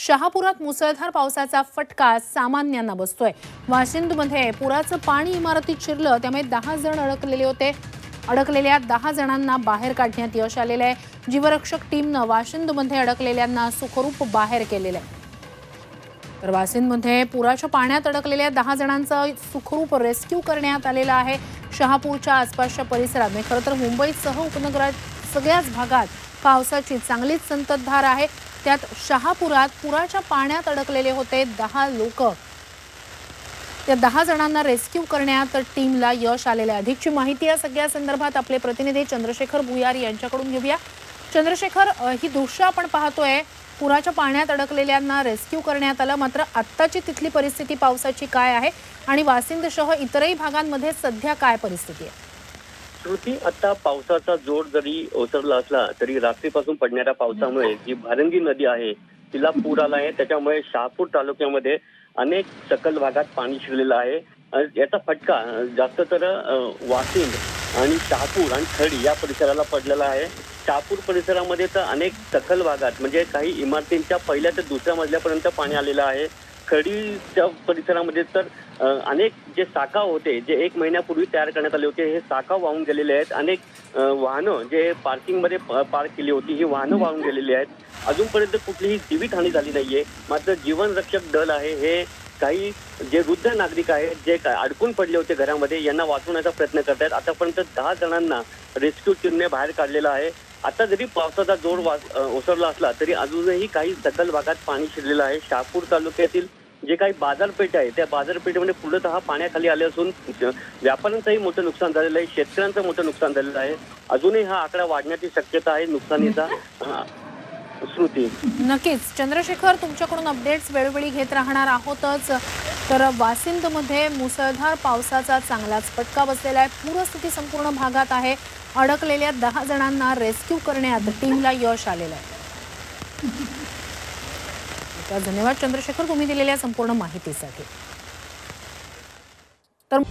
शहापुरात मुसळधार पावसाचा फटका सामान्यांना बसतोय. वाशिंदमध्ये पुराचं पाणी इमारतीत शिरलं त्यामुळे दहा जण अडकलेले होते. अडकलेल्या दहा जणांना बाहेर काढण्यात यश आलेलं आहे. जीवरक्षक टीमनं वाशिंदमध्ये अडकलेल्यांना सुखरूप बाहेर केलेलं आहे. तर वासिंदमध्ये पुराच्या पाण्यात अडकलेल्या दहा जणांचा सुखरूप रेस्क्यू करण्यात आलेला आहे. शहापूरच्या आसपासच्या परिसरात म्हणजे खरं तर मुंबईसह उपनगरात सगळ्याच भागात पावसाची चांगलीच संततधार आहे. त्यात शहापुरात पुराच्या पाण्यात अडकलेले होते दहा लोक. त्या दहा जणांना रेस्क्यू करण्यात टीमला यश आलेलं आहे. अधिकची माहिती या सगळ्या संदर्भात आपले प्रतिनिधी चंद्रशेखर भुयार यांच्याकडून घेऊया. चंद्रशेखर ही दृश्य आपण पाहतोय पुराच्या पाण्यात अडकलेल्यांना रेस्क्यू करण्यात आलं. मात्र आत्ताची तिथली परिस्थिती पावसाची काय आहे? आणि वासिंदसह इतरही भागांमध्ये सध्या काय परिस्थिती आहे? श्रुती आता पावसाचा जोर जरी ओसरला असला तरी रात्रीपासून पडणाऱ्या पावसामुळे जी भारंगी नदी आहे तिला पूर आला आहे. त्याच्यामुळे शहापूर तालुक्यामध्ये अनेक सकल भागात पाणी शिरलेलं आहे. याचा फटका जास्त तर अ, वाशिंद आणि शहापूर आणि खडी या परिसराला पडलेला आहे. शहापूर परिसरामध्ये तर अनेक सखल भागात म्हणजे काही इमारतींच्या पहिल्या ते दुसऱ्या मजल्यापर्यंत पाणी आलेलं आहे. खडीच्या परिसरामध्ये तर अनेक जे साकाव होते जे एक महिन्यापूर्वी तयार करण्यात आले होते हे साकाव वाहून गेलेले आहेत. अनेक वाहनं जे पार्किंगमध्ये पार्क केली होती ही वाहनं वाहून गेलेली आहेत. अजूनपर्यंत कुठलीही जीवितहानी झाली नाहीये. मात्र जीवन रक्षक दल आहे हे काही जे वृद्ध नागरिक आहेत जे काय अडकून पडले होते घरामध्ये यांना वाचवण्याचा प्रयत्न करत आहेत आतापर्यंत दहा जणांना रेस्क्यू टीमने बाहेर काढलेला आहे. आता जरी पावसाचा जोर ओसरला असला तरी अजूनही काही सकल भागात पाणी शिरलेलं आहे. शहापूर तालुक्यातील जे काही बाजारपेठ आहे त्या बाजारपेठेमध्ये पूर्णतः पाण्याखाली आले असून व्यापाऱ्यांचंही मोठं नुकसान झालेलं आहे शेतकऱ्यांचं मोठं नुकसान झालेलं आहे. अजूनही हा आकडा वाढण्याची शक्यता आहे नुकसानीचा श्रुती नक्कीच. चंद्रशेखर तुमच्याकडून अपडेट्स वेळोवेळी घेत राहणार आहोतच. तर वासिंदमध्ये मुसळधार पावसाचा चांगलाच फटका बसलेला आहे. पूरस्थिती संपूर्ण भागात आहे. अडकलेल्या दहा जणांना रेस्क्यू करण्यात टीमला यश आलेलं आहे. तर धन्यवाद चंद्रशेखर तुम्ही दिलेल्या संपूर्ण माहितीसाठी. तर